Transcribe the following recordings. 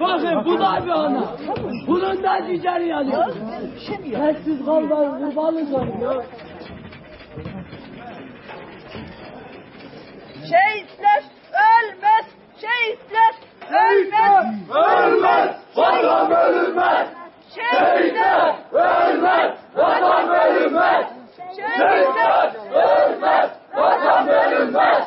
Bakın bu da bir ana. Bunun da ciğeri yanıyor. Sessiz kalmayın kurbanı sanıyor. Şehitler ölmez. Şehitler ölmez. Ölmez, vatan bölünmez. Şehitler ölmez, vatan bölünmez. Şehitler ölmez, vatan bölünmez.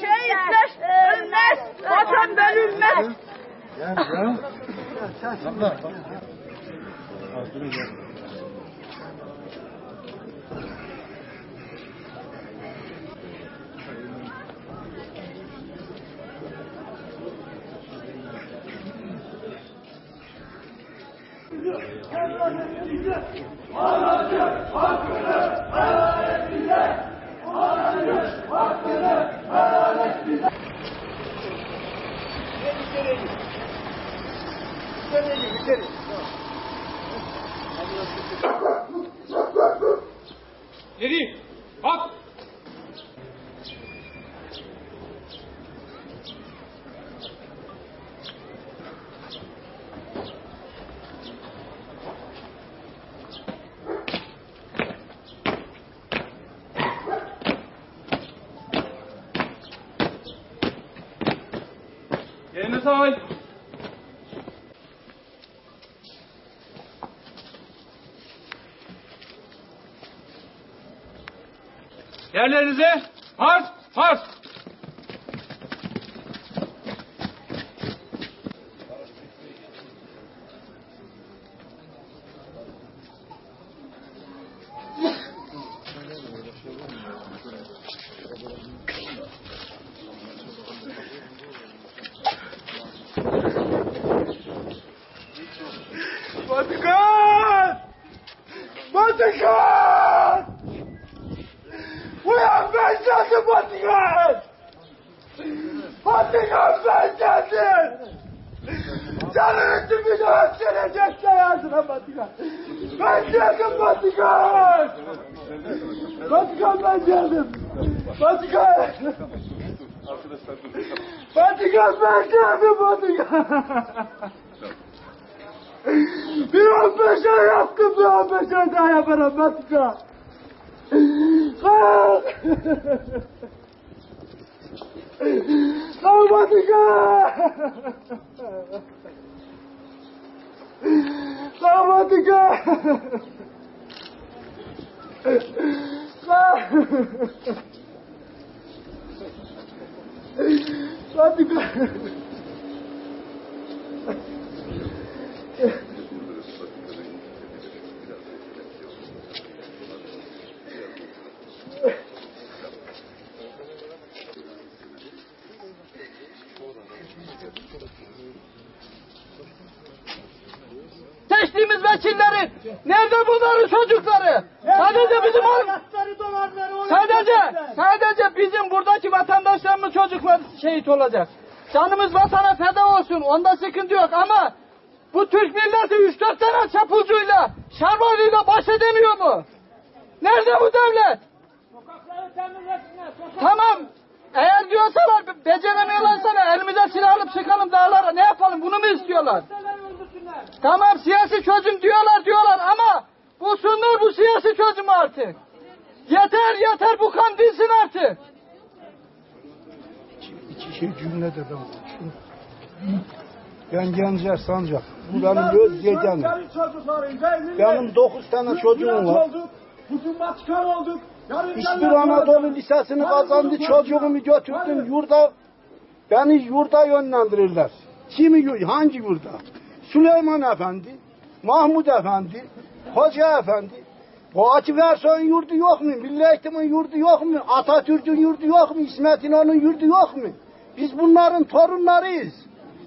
Şehitler ölmez. Vatan Gel ya. Gel sen. Abla. Hazırım gel. Hakkını, hakkını, helal et bize! Hakkını, hakkını, helal et bize! Bölünmez. Geri. Bak. Yerine say. Yerlerinize marş marş. Vatikan! Vatikan! Uyan ben geldim Vatikan! Vatikan ben geldim! Canını öldürecekler ağzına Vatikan! Ben geldim Vatikan! Vatikan ben geldim! Vatikan! Vatikan ben geldim Vatikan! Bir on beş ay yaptım, bir on beş ay daha yaparım Vatikan. Kalk! Kalk Vatikan! Kalk Vatikan! Nerede bunların çocukları? Sadece bizim. Sadece, sadece bizim buradaki vatandaşlarımız çocuklar şehit olacak. Canımız vatana feda olsun. Onda sıkıntı yok ama bu Türk milleti 3-4 tane çapulcuyla, şarvalıyla baş edemiyor mu? Nerede bu devlet? Tamam. Eğer diyorsalar be- beceremiyorlarsa da elimize silah alıp çıkalım dağlara. Ne yapalım? Bunu mu istiyorlar? Tamam siyasi çözüm diyorlar diyorlar ama bu sunur bu siyasi çözüm artık. Yeter yeter bu kan dinsin artık. İki şey cümle dedim. Ben Gencer Sancak. Bu benim öz yeğenim. Benim dokuz tane çocuğum var. Bütün Vatikan olduk. Yarın İşbir Anadolu Lisesi'ni kazandı. Çocuğumu götürdüm yurda. Beni yurda yönlendirirler. Kimi hangi yurda? Süleyman Efendi, Mahmud Efendi, Hoca Efendi. Bu Ativerson yurdu yok mu? Milli Eğitim'in yurdu yok mu? Atatürk'ün yurdu yok mu? İsmet İnönü'nün yurdu yok mu? Biz bunların torunlarıyız.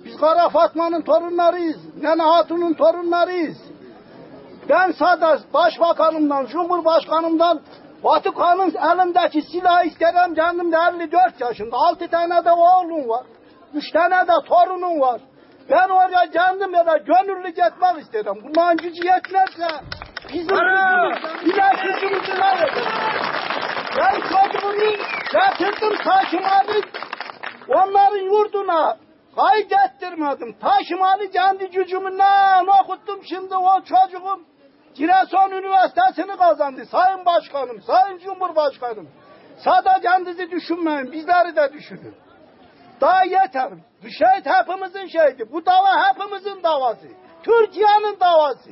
Biz Kara Fatma'nın torunlarıyız. Nene Hatun'un torunlarıyız. Ben sadece başbakanımdan, cumhurbaşkanımdan Vatikan'ın elindeki silahı isterim. Kendim de 54 yaşında. 6 tane de oğlum var. 3 tane de torunum var. Ben oraya kendim ya da gönüllü gitmek istedim. Bunların gücü yetmezse bizim gücümüz, bilen gücümüzü verelim. Ben çocuğumu getirdim abi onların yurduna Kaydettirmedim. Taşımalı kendi gücümden okuttum şimdi o çocuğum. Giresun Üniversitesi'ni kazandı. Sayın Başkanım, Sayın Cumhurbaşkanım. Sadece kendinizi düşünmeyin, bizleri de düşünün. Daha yeter. Şehit hepimizin şehidi. Bu dava hepimizin davası. Türkiye'nin davası.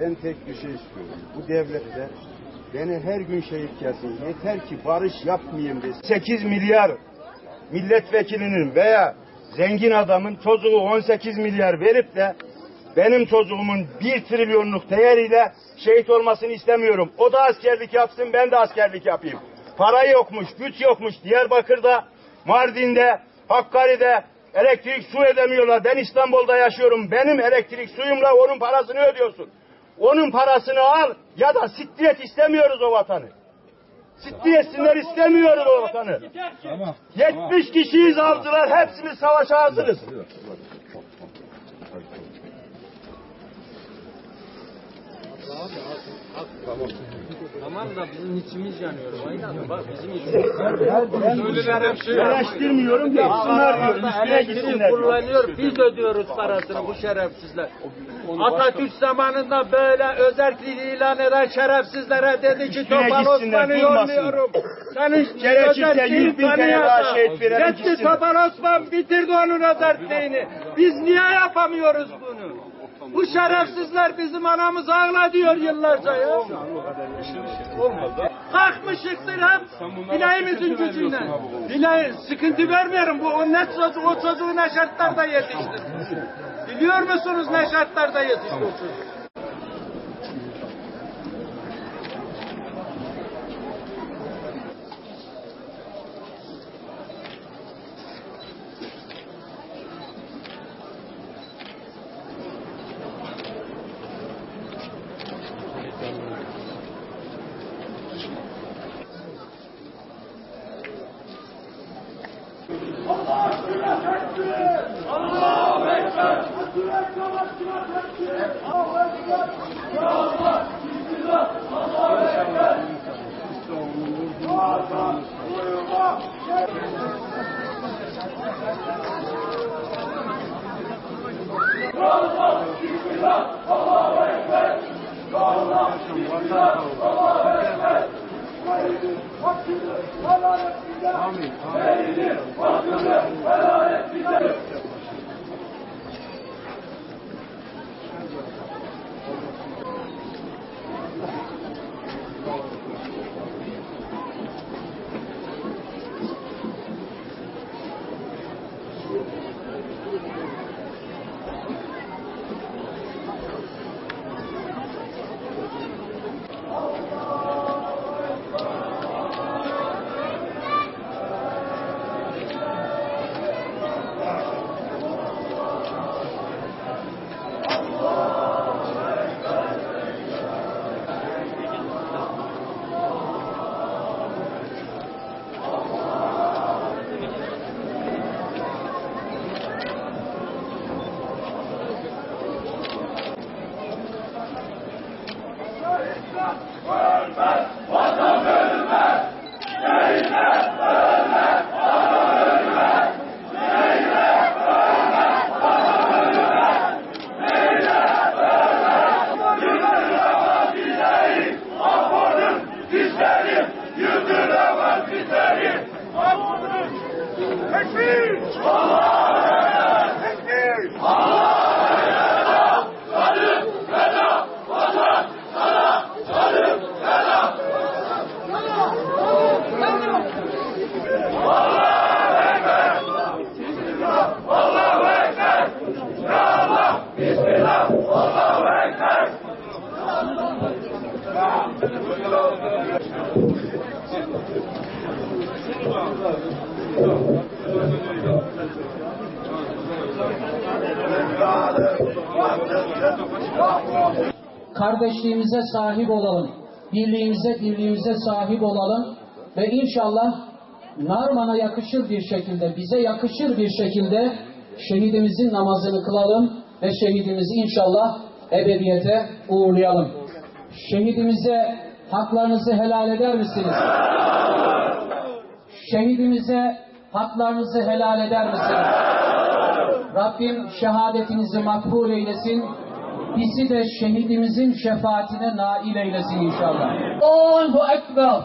Ben tek bir şey istiyorum. Bu devlette beni her gün şehit gelsin. Yeter ki barış yapmayayım diye. 8 milyar milletvekilinin veya zengin adamın çocuğu 18 milyar verip de benim çocuğumun 1 trilyonluk değeriyle şehit olmasını istemiyorum. O da askerlik yapsın, ben de askerlik yapayım. Para yokmuş, güç yokmuş. Diyarbakır'da, Mardin'de, Hakkari'de elektrik su edemiyorlar. Ben İstanbul'da yaşıyorum. Benim elektrik suyumla onun parasını ödüyorsun. Onun parasını al ya da sittiyet istemiyoruz o vatanı. Sittiyetsinler istemiyoruz o vatanı. 70 kişiyiz avcılar. Hepsimiz savaşa hazırız. Eleştirmiyorum yapsınlar diyorum. Üstüne gitsinler. kullanıyor. Biz ödüyoruz parasını bu şerefsizler. Atatürk zamanında böyle özelliği ilan eden şerefsizlere dedi ki Topal Osman'ı yolluyorum. Senin Gerekirse yüz bin tane daha şehit verelim Gitti gitsin. Topal Osman bitirdi onun özelliğini. Biz niye yapamıyoruz bunu? Bu şerefsizler bizim anamızı ağla diyor yıllarca ya. Kalkmışıktır hep bileğimizin gücüyle. Bileği, sıkıntı vermiyorum. Bu o ne çocuk, o çocuğu ne şartlarda yetiştirdi. Biliyor musunuz ne şartlarda yetişti o çocuk? What? helal et bize. Amin. Seyyidi hakkını helal et bize. Kardeşliğimize sahip olalım. Birliğimize, dirliğimize sahip olalım. Ve inşallah Narman'a yakışır bir şekilde, bize yakışır bir şekilde şehidimizin namazını kılalım ve şehidimizi inşallah ebediyete uğurlayalım. Şehidimize haklarınızı helal eder misiniz? Şehidimize haklarınızı helal eder misiniz? Rabbim şehadetinizi makbul eylesin. Bizi de şehidimizin şefaatine nail eylesin inşallah. Allahu Ekber.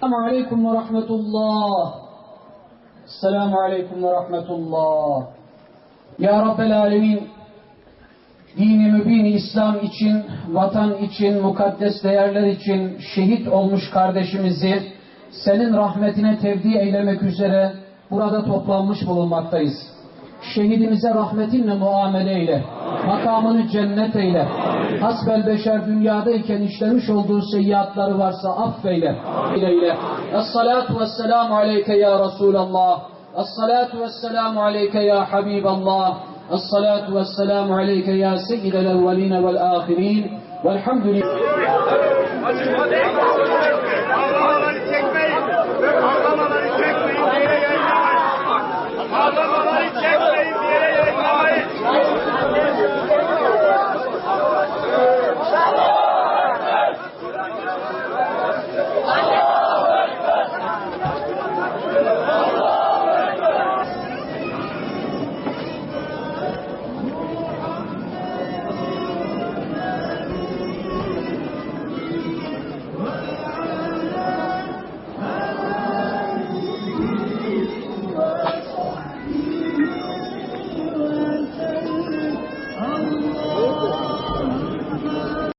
Selamun Aleyküm ve Rahmetullah. Selamun Aleyküm ve Rahmetullah. Ya Rabbel Alemin, dini mübin İslam için, vatan için, mukaddes değerler için şehit olmuş kardeşimizi senin rahmetine tevdi eylemek üzere burada toplanmış bulunmaktayız. Şehidimize rahmetinle muamele eyle. Makamını cennet eyle. Hasbel beşer dünyadayken işlemiş olduğu seyyiatları varsa affeyle. Eyle. Es-salatu vesselamu aleyke ya Resulallah. Es-salatu vesselamu aleyke ya Habiballah. Es-salatu vesselamu aleyke ya seyyidel evveline vel ahirin. Velhamdülillah. Ağlamaları çekmeyin.